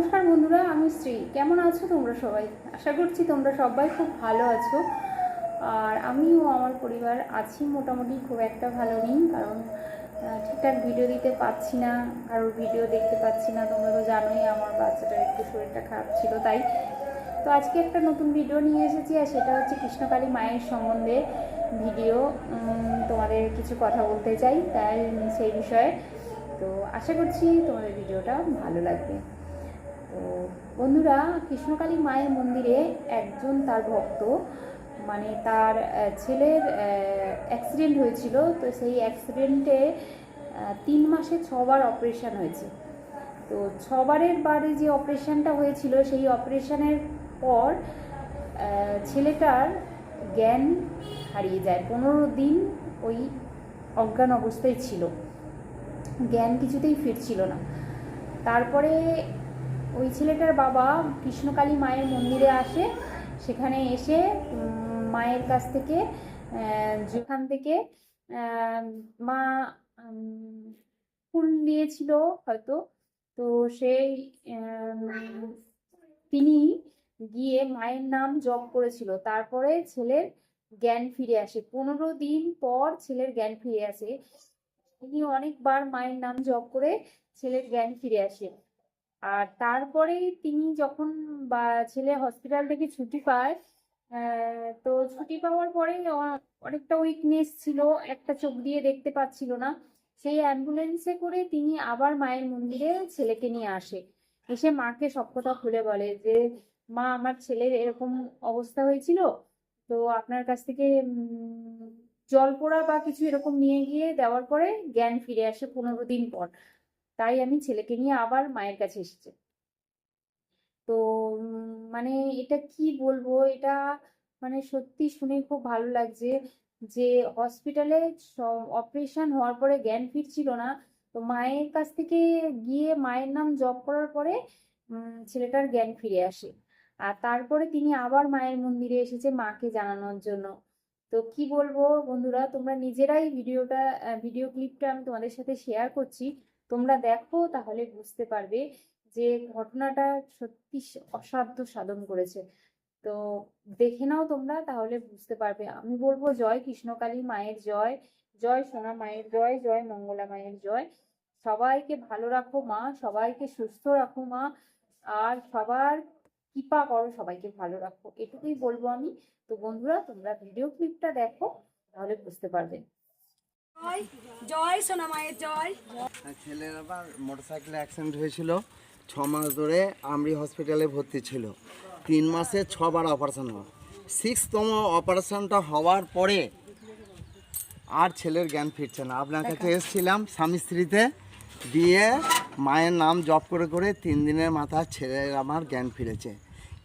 নমস্কার বন্ধুরা, আমি শ্রী। কেমন আছো তোমরা সবাই? আশা করছি তোমরা সবাই খুব ভালো আছো। আর আমিও আমার পরিবার আছি মোটামুটি খুব একটা ভালো নেই, কারণ ঠিকঠাক ভিডিও দিতে পারছি না, কারোর ভিডিও দেখতে পাচ্ছি না। তোমরা তো জানোই আমার বাচ্চাটার একটু শরীরটা খারাপ ছিল তাই। তো আজকে একটা নতুন ভিডিও নিয়ে এসেছি, আর সেটা হচ্ছে কৃষ্ণকালী মায়ের সম্বন্ধে ভিডিও তোমাদের কিছু কথা বলতে চাই, তাই সেই বিষয়ে। তো আশা করছি তোমাদের ভিডিওটা ভালো লাগবে। তো বন্ধুরা, কৃষ্ণকালী মায়ের মন্দিরে একজন তার ভক্ত মানে তার ছেলের অ্যাক্সিডেন্ট হয়েছিল। তো সেই অ্যাক্সিডেন্টে তিন মাসে ছবার অপারেশান হয়েছে। তো ছবারের বারে যে অপারেশানটা হয়েছিল, সেই অপারেশানের পর ছেলেটার জ্ঞান হারিয়ে যায়। পনেরো দিন ওই অজ্ঞান অবস্থায় ছিল। জ্ঞান কিছুতেই ফিরছিল না। তারপরে ছেলেটার বাবা কৃষ্ণকালী মায়ের মন্দিরে আসে। সেখানে এসে মায়ের কাছ থেকে যেখান থেকে মা ফুল দিয়েছিল হয়তো। তো সেই তিনি গিয়ে মায়ের নাম জপ করেছিল। তারপরে ছেলের জ্ঞান ফিরে আসে। পনেরো দিন পর ছেলের জ্ঞান ফিরে আসে। তিনি অনেকবার মায়ের নাম জপ করে ছেলের জ্ঞান ফিরে আসে। আর তারপরে তিনি যখন বা ছেলে হসপিটাল থেকে ছুটি পায় তো ছুটি পাওয়ার পরে অনেকটা উইকনেস ছিল, একটা চোখ দিয়ে দেখতে পাচ্ছিল না। সেই অ্যাম্বুলেন্সে করে তিনি আবার মায়ের মন্দিরে ছেলেকে নিয়ে আসে। এসে মাকে সব কথা খুলে বলে যে, মা, আমার ছেলের এরকম অবস্থা হয়েছিল, তো আপনার কাছ থেকে জল পোড়া বা কিছু এরকম নিয়ে গিয়ে দেওয়ার পরে জ্ঞান ফিরে আসে পনেরো দিন পর। তাই আমি ছেলেকে নিয়ে আবার মায়ের কাছে এসেছি। তো মানে এটা কি বলব? এটা মানে সত্যি শুনে খুব ভালো লাগছে যে হসপিটালে অপারেশন হওয়ার পরে জ্ঞান ফিরছিল না। তো মায়ের কাছ থেকে গিয়ে মায়ের নাম জপ করার পরে ছেলেটার জ্ঞান ফিরে আসে। আর তারপরে তিনি আবার মায়ের মন্দিরে এসেছে মাকে জানানোর জন্য। তো কি বলব বন্ধুরা, তোমরা নিজেরাই ভিডিওটা ভিডিও ক্লিপটা আমি তোমাদের সাথে শেয়ার করছি। তোমরা দেখো, তাহলে বুঝতে পারবে যে ঘটনাটা সত্যি অসাধ্য সাধন করেছে। তো দেখে নাও তোমরা, তাহলে বুঝতে পারবে। আমি বলব জয় কৃষ্ণকালী মায়ের জয় জয় সোনা মায়ের জয় জয় মঙ্গলা মায়ের জয়। সবাইকে ভালো রাখো মা, সবাইকে সুস্থ রাখো মা, আর সবার কৃপা করো, সবাইকে ভালো রাখো। এটুকুই বলব আমি। তো বন্ধুরা, তোমরা ভিডিও ক্লিপটা দেখো, তাহলে বুঝতে পারবে। জয় জয় সোনা মায়ের জয়। ছেলের আবার মোটরসাইকেলে অ্যাক্সিডেন্ট হয়েছিল ছ মাস ধরে আমরি হসপিটালে ভর্তি ছিল। তিন মাসে ছবার অপারেশন হয়। সিক্সতম অপারেশনটা হওয়ার পরে আর ছেলের জ্ঞান ফিরছে না। আপনার কাছে এসেছিলাম স্বামী স্ত্রীতে দিয়ে মায়ের নাম জপ করে করে তিন দিনের মাথায় ছেলের আমার জ্ঞান ফিরেছে।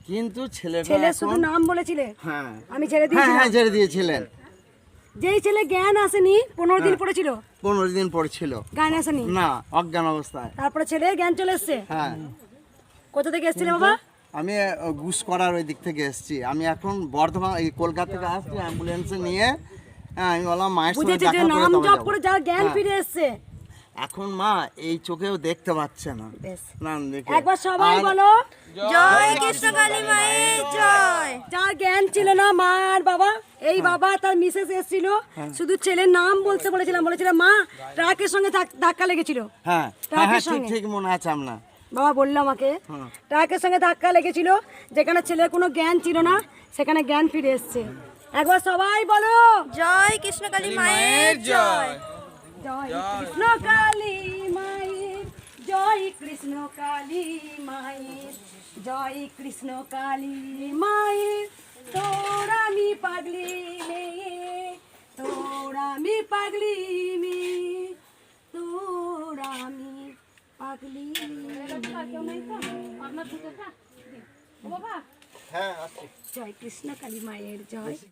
কিন্তু ছেলেটা ছেলে শুধু নাম বলেছিলে? হ্যাঁ। আমি ছেড়ে হ্যাঁ হ্যাঁ ছেড়ে দিয়েছিলেন। যেই ছেলে জ্ঞান আসেনি পনেরো দিন হ্যাঁ। পড়েছিল? পনেরো দিন পড়েছিল। জ্ঞান আসেনি? না অজ্ঞান অবস্থায়। তারপরে ছেলে জ্ঞান চলে এসছে? হ্যাঁ। কোথা থেকে এসেছিলে বাবা? আমি গুস করার ওই দিক থেকে এসেছি। আমি এখন বর্ধমান এই কলকাতা থেকে আসছি অ্যাম্বুলেন্সে নিয়ে হ্যাঁ আমি বললাম মায়ের সঙ্গে যে দেখা করে নাম জপ করে যার জ্ঞান হ্যাঁ। ফিরে এসছে। এখন মা এই চোখেও দেখতে পাচ্ছে না। বেশ। না দেখে। একবার সবাই বলো। জয় কৃষ্ণকালী মায়ের জয়। যার জ্ঞান ছিল না মা আর বাবা এই বাবা তার মিসেস এসেছিল। শুধু ছেলের নাম বলতে বলেছিলাম বলেছিলাম মা ট্রাকের সঙ্গে ধাক্কা লেগেছিল। হ্যাঁ হ্যাঁ ট্রাকের হ্যাঁ ঠিক সঙ্গে। ঠিক মনে আছে আপনার বাবা বলল আমাকে হ্যাঁ। ট্রাকের সঙ্গে ধাক্কা লেগেছিল যেখানে ছেলের কোনো জ্ঞান ছিল না সেখানে জ্ঞান ফিরে এসছে। একবার সবাই বলো। জয় কৃষ্ণকালী মায়ের জয়। কৃষ্ণ কালী মায়ের জয় কৃষ্ণ কালী মায়ের তোর আমি পাগলি মেয়ে তোর আমি পাগলি মেয়ে তোর আমি পাগলি হ্যাঁ আচ্ছা জয় কৃষ্ণ কালী মায়ের জয়